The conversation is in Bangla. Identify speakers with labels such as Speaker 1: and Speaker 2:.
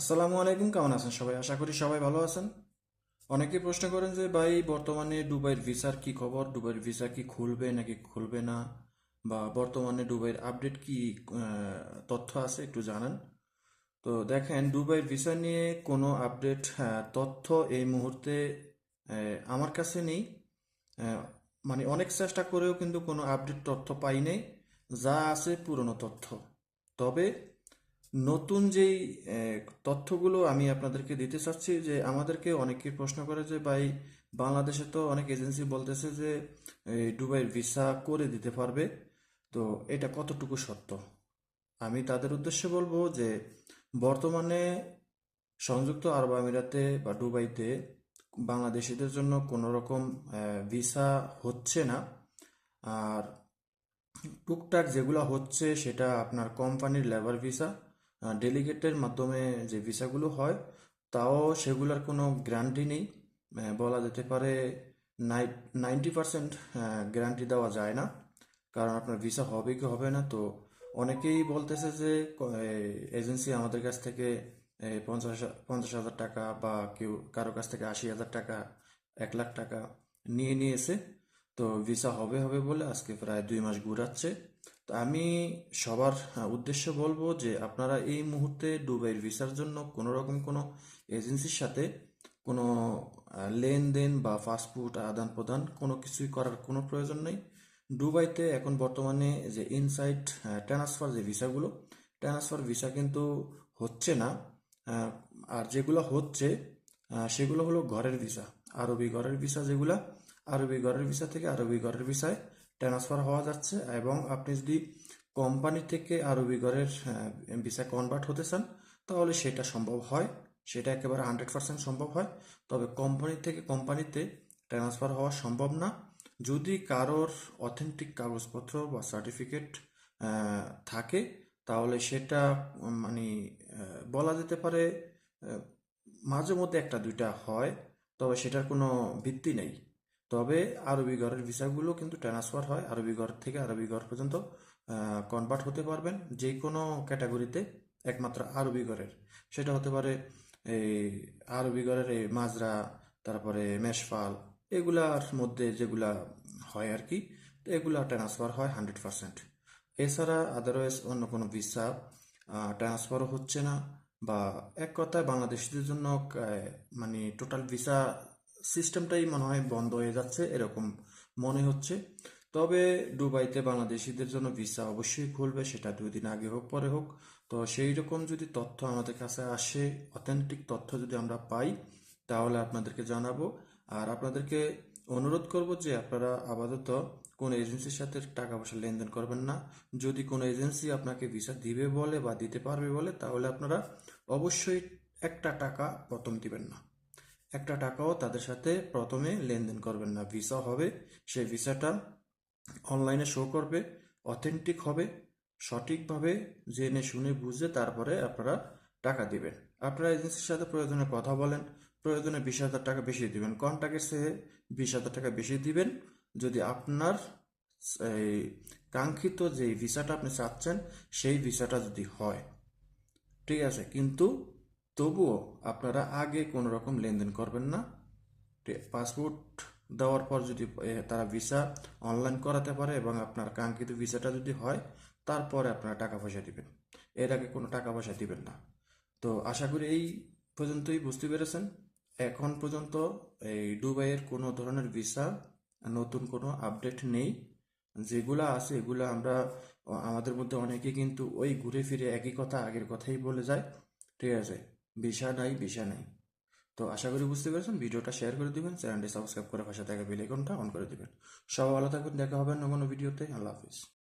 Speaker 1: আসসালামু আলাইকুম, কেমন আছেন সবাই? আশা করি সবাই ভালো আছেন। অনেকে প্রশ্ন করেন যে, ভাই, বর্তমানে দুবাইয়ের ভিসার কি খবর? দুবাইয়ের ভিসা কি খুলবে নাকি খুলবে না? বা, বর্তমানে দুবাইয়ের আপডেট কি তথ্য আছে? একটু জানান। তো দেখেন, দুবাইয়ের ভিসা নিয়ে কোনো আপডেট তথ্য এই মুহূর্তে আমার কাছে নেই। মানে অনেক চেষ্টা করেও কিন্তু কোনো আপডেট তথ্য পাই নাই। যা আছে পুরনো তথ্য। তবে নতুন যেই তথ্যগুলো আমি আপনাদেরকে দিতে চাচ্ছি যে আমাদেরকে অনেকে প্রশ্ন করে যে, ভাই, বাংলাদেশে তো অনেক এজেন্সি বলতেছে যে দুবাইয়ের ভিসা করে দিতে পারবে। তো এটা কতটুকু সত্য? আমি তাদের উদ্দেশ্যে বলব যে, বর্তমানে সংযুক্ত আরব আমিরাতে বা দুবাইতে বাংলাদেশিদের জন্য কোনো রকম ভিসা হচ্ছে না। আর টুকটাক যেগুলো হচ্ছে সেটা আপনার কোম্পানির লেবার ভিসা ডেলিগেটের মাধ্যমে যে ভিসাগুলো হয়, তাও সেগুলোর কোনো গ্যারান্টি নেই। বলা যেতে পারে নাইনটি পার্সেন্ট গ্যারান্টি দেওয়া যায় না। কারণ আপনার ভিসা হবে কি হবে না, তো অনেকেই বলতেছে যে এজেন্সি আমাদের কাছ থেকে পঞ্চাশ পঞ্চাশ হাজার টাকা বা কেউ কারও কাছ থেকে আশি হাজার টাকা, এক লাখ টাকা নিয়ে নিয়েছে। তো ভিসা হবে হবে বলে আজকে প্রায় দুই মাস ঘুরাচ্ছে। তো আমি সবার আহ, উদ্দেশ্যে বলব যে আপনারা এই মুহূর্তে দুবাইয়ের ভিসার জন্য কোনো রকম কোনো এজেন্সির সাথে কোনো লেনদেন বা পাসপোর্ট আদান প্রদান কোনো কিছুই করার কোনো প্রয়োজন নেই। দুবাইতে এখন বর্তমানে যে ইনসাইড ট্রান্সফার যে ভিসাগুলো ট্রান্সফার ভিসা কিন্তু হচ্ছে না আর যেগুলো হচ্ছে সেগুলো হলো ঘরের ভিসা। আরবি ঘরের ভিসা যেগুলা আরবি ঘরের ভিসা থেকে আরবি ঘরের ভিসায় ট্রান্সফার হওয়া যাচ্ছে এবং আপনি যদি কোম্পানি থেকে আরবি ঘরের ভিসা কনভার্ট হতে চান, তাহলে সেটা সম্ভব হয়। সেটা একেবারে হান্ড্রেড পার্সেন্ট সম্ভব হয়। তবে কোম্পানি থেকে কোম্পানিতে ট্রান্সফার হওয়া সম্ভব না। যদি কারোর অথেন্টিক কাগজপত্র বা সার্টিফিকেট থাকে, তাহলে সেটা মানে বলা যেতে পারে মাঝে মধ্যে একটা দুইটা হয়, তবে সেটার কোনো ভিত্তি নেই। তবে আরবি ঘরের ভিসাগুলো কিন্তু ট্রান্সফার হয় আরবি ঘর থেকে আরবি ঘর পর্যন্ত কনভার্ট হতে পারবেন যে কোনো ক্যাটাগরিতে একমাত্র আরবি ঘরের সেটা হতে পারে এই আরবি ঘরের এই মাজরা, তারপরে মেশফাল এগুলার মধ্যে যেগুলা হয় আর কি তো এগুলা ট্রান্সফার হয় হান্ড্রেড পার্সেন্ট এছাড়া আদারওয়াইজ অন্য কোনো ভিসা ট্রান্সফারও হচ্ছে না বা এক কথায় বাংলাদেশিদের জন্য মানে টোটাল ভিসা সিস্টেমটাই মনে হয় বন্ধ হয়ে যাচ্ছে, এরকম মনে হচ্ছে। তবে দুবাইতে বাংলাদেশিদের জন্য ভিসা অবশ্যই খুলবে, সেটা দুই দিন আগে হোক, পরে হোক। তো সেই রকম যদি তথ্য আমাদের কাছে আসে অথেন্টিক তথ্য যদি আমরা পাই, তাহলে আপনাদেরকে জানাব। আর আপনাদেরকে অনুরোধ করব যে আপনারা আপাতত কোন এজেন্সির সাথে টাকা পয়সা লেনদেন করবেন না। যদি কোনো এজেন্সি আপনাকে ভিসা দিবে বলে বা দিতে পারবে বলে, তাহলে আপনারা অবশ্যই একটা টাকা প্রথম দিবেন না। একটা টাকাও তাদের সাথে প্রথমে লেনদেন করবেন না। ভিসা হবে সেই ভিসাটা অনলাইনে শো করবে অথেন্টিক হবে, সঠিকভাবে জেনে শুনে বুঝে তারপরে আপনারা টাকা দিবেন। আপনারা এজেন্সির সাথে প্রয়োজনে কথা বলেন, প্রয়োজনে বিশ হাজার টাকা বেশি দিবেন। কন্ট্যাক্টের চেয়ে বিশ হাজার টাকা বেশি দিবেন। যদি আপনার এই কাঙ্ক্ষিত যে ভিসাটা আপনি চাচ্ছেন, সেই ভিসাটা যদি হয়, ঠিক আছে? কিন্তু তবুও আপনারা আগে কোনো রকম লেনদেন করবেন না। পাসপোর্ট দেওয়ার পর যদি তারা ভিসা অনলাইন করাতে পারে এবং আপনার কাঙ্ক্ষিত ভিসাটা যদি হয়, তারপরে আপনারা টাকা পয়সা দিবেন। এর আগে কোনো টাকা পয়সা দিবেন না। তো আশা করি এই পর্যন্তই বুঝতে পেরেছেন। এখন পর্যন্ত এই দুবাইয়ের কোনো ধরনের ভিসা, নতুন কোনো আপডেট নেই। যেগুলা আছে, এগুলো আমরা, আমাদের মধ্যে অনেকে কিন্তু ওই ঘুরে ফিরে একই কথা আগের কথাই বলে যায়। ঠিক আছে? ভিসা নাই ভিসা নাই। তো আশা করি বুঝতে পেরেছেন, ভিডিওটা শেয়ার করে দিবেন চ্যানেলটি সাবস্ক্রাইব করে পাশে থাকা বেল আইকনটা অন করে দিবেন। সবাই ভালো থাকবেন, দেখা হবে অন্য কোনো ভিডিওতে আল্লাহ হাফিজ।